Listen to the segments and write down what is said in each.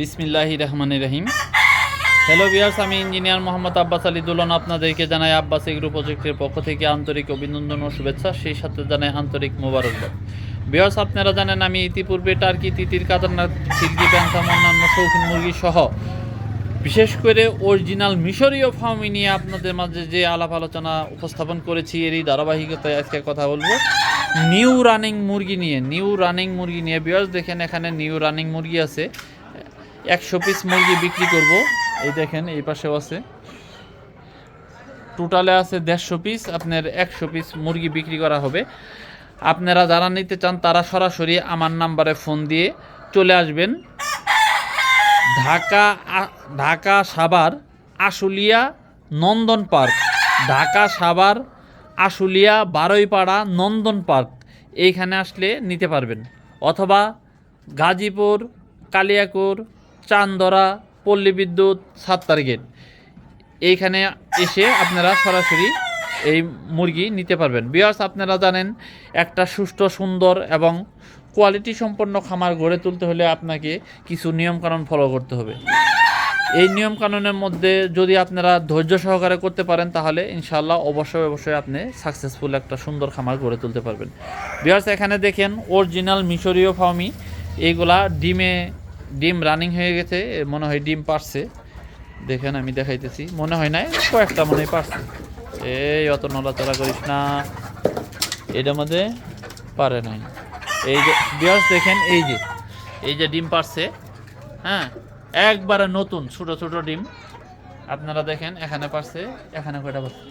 বিসমিল্লাহি রহমান রহিম। Hello viewers আমি engineer Mohammad Abbas Ali Dulon আপনাদেরকে জানাই আব্বাস এগ্রো প্রজেক্টের পক্ষ থেকে আন্তরিক অভিনন্দন ও শুভেচ্ছা, সেই সাথে জানাই আন্তরিক মোবারকবাদ। বিয়ার্স আপনারা জানেন আমি ইতিপূর্বে টার্কি তিতির কাতারনাথ সিল্কি ব্যাংকাম, অন্যান্য শৌখিন মুরগি সহ বিশেষ করে অরিজিনাল মিশরীয় ফার্মি নিয়ে আপনাদের মাঝে যে আলাপ আলোচনা উপস্থাপন করেছি, এরই ধারাবাহিকতায় আজকে কথা বলব। নিউ রানিং মুরগি নিয়ে নিউ রানিং মুরগি নিয়ে। বিয়ার্স দেখেন এখানে নিউ রানিং মুরগি আছে। একশো পিস মুরগি বিক্রি করব। এই দেখেন, এই পাশেও আছে। টোটালে আছে দেড়শো পিস আপনার একশো পিস মুরগি বিক্রি করা হবে। আপনারা যারা নিতে চান, তারা সরাসরি আমার নাম্বারে ফোন দিয়ে চলে আসবেন। ঢাকা ঢাকা সাভার আশুলিয়া নন্দন পার্ক। ঢাকা সাভার আশুলিয়া বারৈপাড়া নন্দন পার্ক। এইখানে আসলে নিতে পারবেন। অথবা গাজীপুর, কালিয়াকুর চান্দরা, পল্লী বিদ্যুৎ, সাত্তার গেট এইখানে এসে আপনারা সরাসরি এই মুরগি নিতে পারবেন। বিয়ার্স আপনারা জানেন, একটা সুষ্ঠু, সুন্দর এবং কোয়ালিটি সম্পন্ন খামার গড়ে তুলতে হলে আপনাকে কিছু নিয়মকানুন ফলো করতে হবে। এই নিয়মকানুনের মধ্যে যদি আপনারা ধৈর্য সহকারে করতে পারেন, তাহলে ইনশাল্লাহ অবশ্যই অবশ্যই আপনি সাকসেসফুল একটা সুন্দর খামার গড়ে তুলতে পারবেন। বিয়ার্স এখানে দেখেন অরিজিনাল মিশরীয় ফার্মি এইগুলা ডিমে ডিম রানিং হয়ে গেছে, মনে হয় ডিম পারছে। দেখেন আমি দেখাইতেছি। মনে হয় না কয়েকটা মনে হয় পারছে। এই অত নড়াচড়া করিস না। এটার মধ্যে পারে নাই। এই যে বিয়ার্স দেখেন, এই যে এই যে ডিম পারছে হ্যাঁ? একবারে নতুন, ছোট ছোট ডিম। আপনারা দেখেন, এখানে পারছে, এখানে কয়টা পারছে?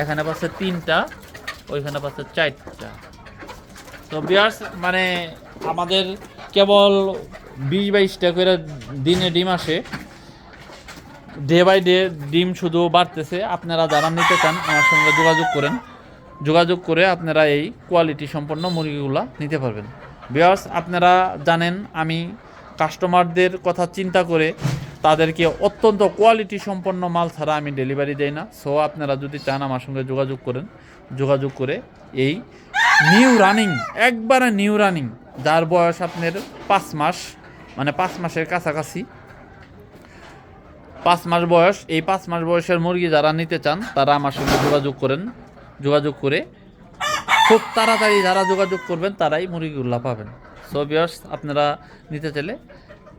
এখানে পারছে তিনটা, ওইখানে পারছে চারটা। তো বিয়ার্স মানে আমাদের কেবল বিশ বাইশটা করে দিনে ডিম আসে। ডে বাই ডে ডিম শুধু বাড়তেছে। আপনারা যারা নিতে চান, আমার সঙ্গে যোগাযোগ করেন। যোগাযোগ করে আপনারা এই কোয়ালিটি সম্পন্ন মুরগিগুলা নিতে পারবেন। বিয়ার্স আপনারা জানেন, আমি কাস্টমারদের কথা চিন্তা করে তাদেরকে অত্যন্ত কোয়ালিটি সম্পন্ন মাল ছাড়া আমি ডেলিভারি দেই না। সো আপনারা যদি চান আমার সঙ্গে যোগাযোগ করেন, যোগাযোগ করে এই নিউ রানিং একবারে নিউ রানিং যার বয়স আপনার পাঁচ মাস মানে পাঁচ মাসের কাছাকাছি। পাঁচ মাস বয়স, এই পাঁচ মাস বয়সের মুরগি যারা নিতে চান, তারা আমার সঙ্গে যোগাযোগ করেন, যোগাযোগ করে খুব তাড়াতাড়ি যারা যোগাযোগ করবেন, তারাই মুরগিগুলো পাবেন। সো বিয়ার্স আপনারা নিতে চাইলে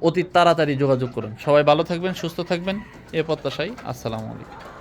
অতি তাড়াতাড়ি যোগাযোগ করুন। সবাই ভালো থাকবেন, সুস্থ থাকবেন, এ প্রত্যাশাই আসসালামু আলাইকুম।